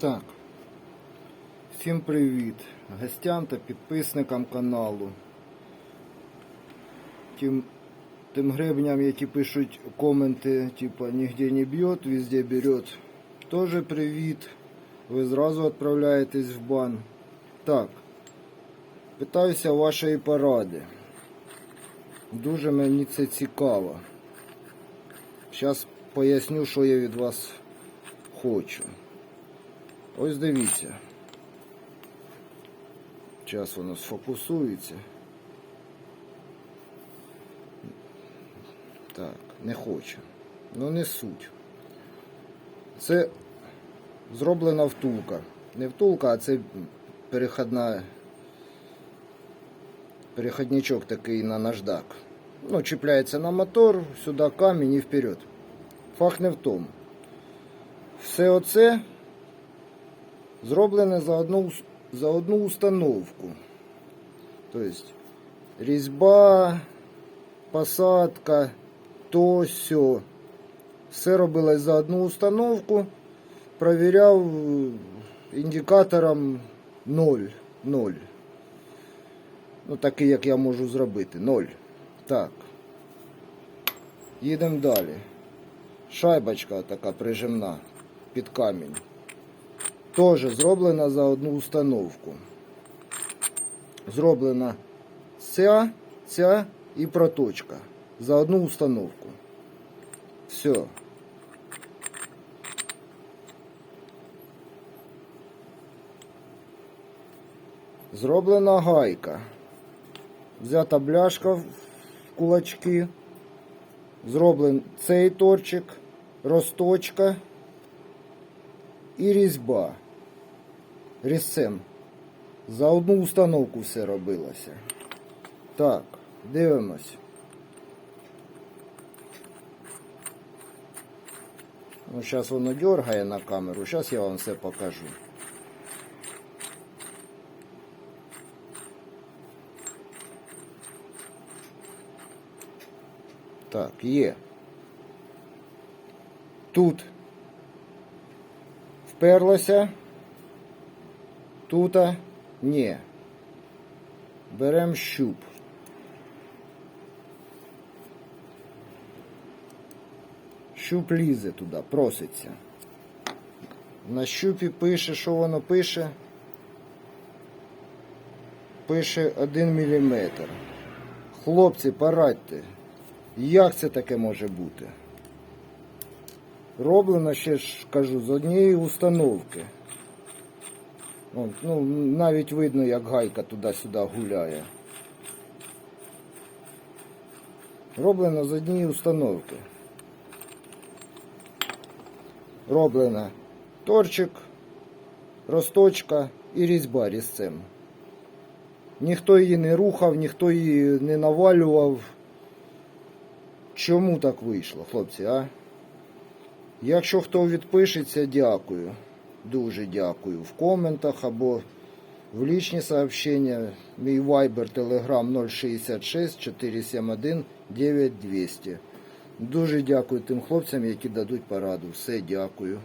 Так. Всім привіт гостям та підписникам каналу. Тим, тим гребням, які пишуть коменти, типа нігде не б'є, везде берет. Тоже привіт. Ви зразу відправляєтесь в бан. Так. Питаюся вашої поради. Дуже мені це цікаво. Зараз поясню, що я від вас хочу. Ось дивіться. Зараз воно сфокусується. Так, не хочу. Ну не суть. Це зроблена втулка. Не втулка, а це переходна. Переходничок такий на наждак. Ну, чіпляється на мотор, сюди камінь і вперед. Фах не в тому. Все оце зроблене за одну, за одну установку. Тобто різьба, посадка, то сьо. Все робилось за одну установку. Провіряв е, індикатором 0. 0. Ну, такий, як я можу зробити. 0. Так. Їдемо далі. Шайбочка така прижимна під камінь. Теж зроблена за одну установку. Зроблена ця, ця і проточка. За одну установку. Все. Зроблена гайка. Взята бляшка в кулачки. Зроблен цей торчик, росточка і різьба. Різцем. За одну установку все робилося. Так, дивимось. Ну, зараз воно дергає на камеру, зараз я вам все покажу. Так, є. Тут вперлося. Тута ні. Беремо щуп. Щуп лізе туди, проситься. На щупі пише, що воно пише. Пише 1 мм. Хлопці, порадьте. Як це таке може бути? Роблено ще ж кажу з однієї установки. Ну, навіть видно, як гайка туди-сюди гуляє. Роблено з однієї установки. Роблено торчик, росточка і різьба різцем. Ніхто її не рухав, ніхто її не навалював. Чому так вийшло, хлопці, а? Якщо хто відпишеться, дякую. Дуже дякую. В коментах або в лічні сообщення. Мій Viber Telegram 066 471 9200. Дуже дякую тим хлопцям, які дадуть пораду. Все, дякую.